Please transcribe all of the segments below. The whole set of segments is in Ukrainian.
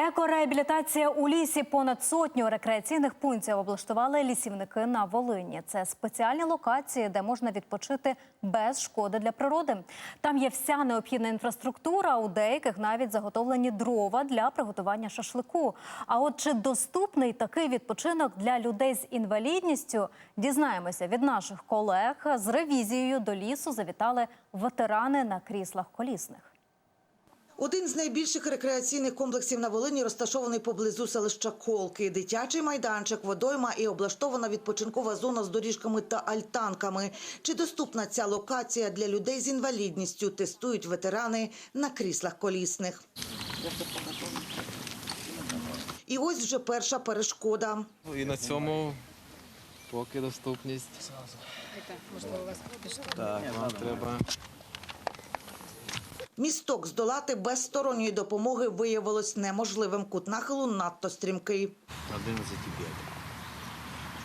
Екореабілітація у лісі понад сотню рекреаційних пунктів облаштували лісівники на Волині. Це спеціальні локації, де можна відпочити без шкоди для природи. Там є вся необхідна інфраструктура. У деяких навіть заготовлені дрова для приготування шашлику. А от чи доступний такий відпочинок для людей з інвалідністю? Дізнаємося від наших колег. З ревізією до лісу завітали ветерани на кріслах колісних. Один з найбільших рекреаційних комплексів на Волині розташований поблизу селища Колки. Дитячий майданчик, водойма і облаштована відпочинкова зона з доріжками та альтанками. Чи доступна ця локація для людей з інвалідністю, тестують ветерани на кріслах колісних. І ось вже перша перешкода. І на цьому поки доступність. Так, нам треба. Місток здолати без сторонньої допомоги виявилось неможливим. Кут нахилу надто стрімкий.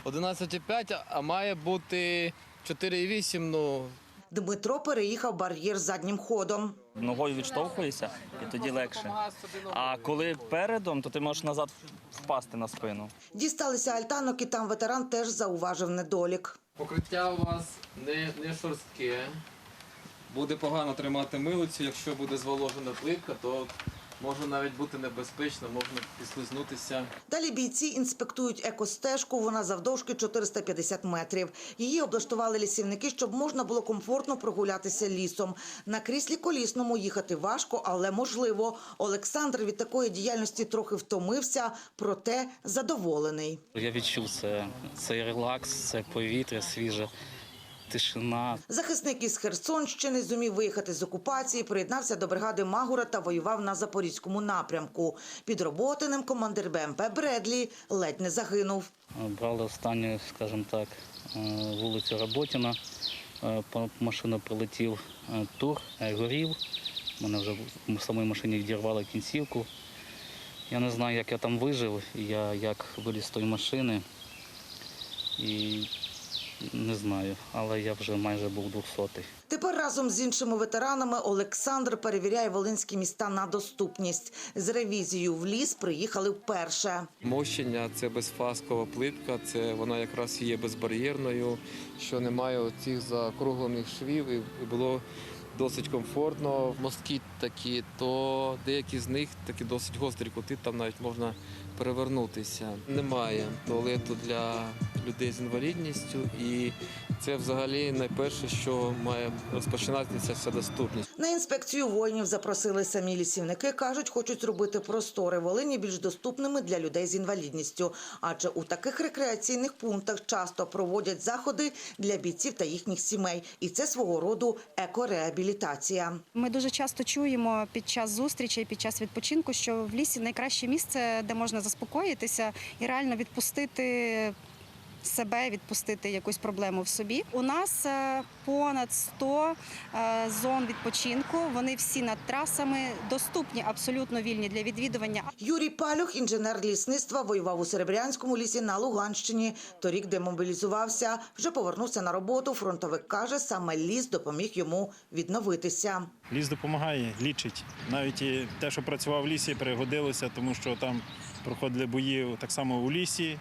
11,5, а має бути 4,8, ну, Дмитро переїхав бар'єр заднім ходом. ногою відштовхуєшся, і тоді легше. А коли передом, то ти можеш назад впасти на спину. Дісталися альтанок, і там ветеран теж зауважив недолік. покриття у вас не, не шорстке. Буде погано тримати милицю, якщо буде зволожена плитка, то може навіть бути небезпечно, можна підслизнутися. Далі бійці інспектують екостежку. Вона завдовжки 450 метрів. Її облаштували лісівники, щоб можна було комфортно прогулятися лісом. На кріслі колісному їхати важко, але можливо. Олександр від такої діяльності трохи втомився, проте задоволений. Я відчув це. Цей релакс, це повітря свіже, тишина. Захисник із Херсонщини зумів виїхати з окупації, приєднався до бригади Магура та воював на запорізькому напрямку. Під роботиним командир БМП Бредлі ледь не загинув. Брали останню, скажімо так, е, вулицю Роботіна. Е, По машину прилетів е, тур, горів. Мене вже в самій машині відірвали кінцівку. Я не знаю, як я там вижив, я як виліз з тої машини. І не знаю, але я вже майже був 200 Тепер разом з іншими ветеранами Олександр перевіряє волинські міста на доступність. З ревізією в ліс приїхали вперше. Мощення це безфаскова плитка, це вона якраз є безбар'єрною, що немає цих закруглених швів і було досить комфортно. Мостки такі, то деякі з них такі досить гострі кути, там навіть можна перевернутися. Немає туалету для людей з інвалідністю, і це взагалі найперше, що має розпочинатися вся доступність. На інспекцію воїнів запросили самі лісівники. кажуть, хочуть зробити простори Волині більш доступними для людей з інвалідністю. Адже у таких рекреаційних пунктах часто проводять заходи для бійців та їхніх сімей, і це свого роду екореабілітація. Ми дуже часто чуємо під час зустрічей, під час відпочинку, що в лісі найкраще місце, де можна заспокоїтися і реально відпустити себе, відпустити якусь проблему в собі. У нас е, понад 100 е, зон відпочинку. Вони всі над трасами доступні, абсолютно вільні для відвідування. Юрій Палюх, інженер лісництва, воював у Серебрянському лісі на Луганщині. Торік демобілізувався, вже повернувся на роботу. Фронтовик каже, саме ліс допоміг йому відновитися. Ліс допомагає, лічить. Навіть і те, що працював в лісі, пригодилося, тому що там проходили бої так само у лісі,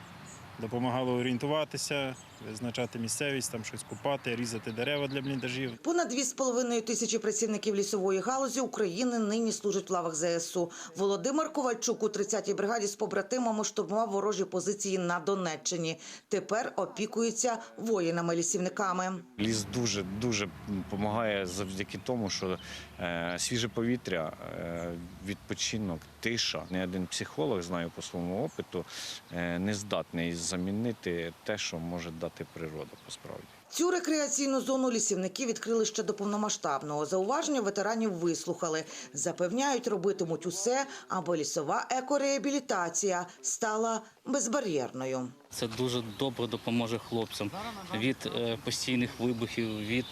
допомагало орієнтуватися, визначати місцевість, там щось купати, різати дерева для бліндажів. Понад 2,5 тисячі працівників лісової галузі України нині служать в лавах ЗСУ. Володимир Ковальчук у 30-й бригаді з побратимами штурмував ворожі позиції на Донеччині. Тепер опікується воїнами-лісівниками. Ліс дуже дуже допомагає завдяки тому, що е, свіже повітря, е, відпочинок, тиша. Не один психолог знаю по своєму опиту, е, не здатний замінити те, що може дати природа посправді. Цю рекреаційну зону лісівники відкрили ще до повномасштабного. Зауваження ветеранів вислухали. Запевняють, робитимуть усе, аби лісова екореабілітація стала безбар'єрною. Це дуже добре допоможе хлопцям від е, постійних вибухів, від,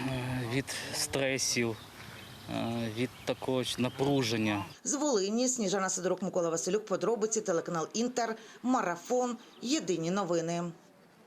е, від стресів, від такого напруження. З Волині Сніжана Сидорук, Микола Василюк, подробиці, телеканал Інтер, Марафон, Єдині новини.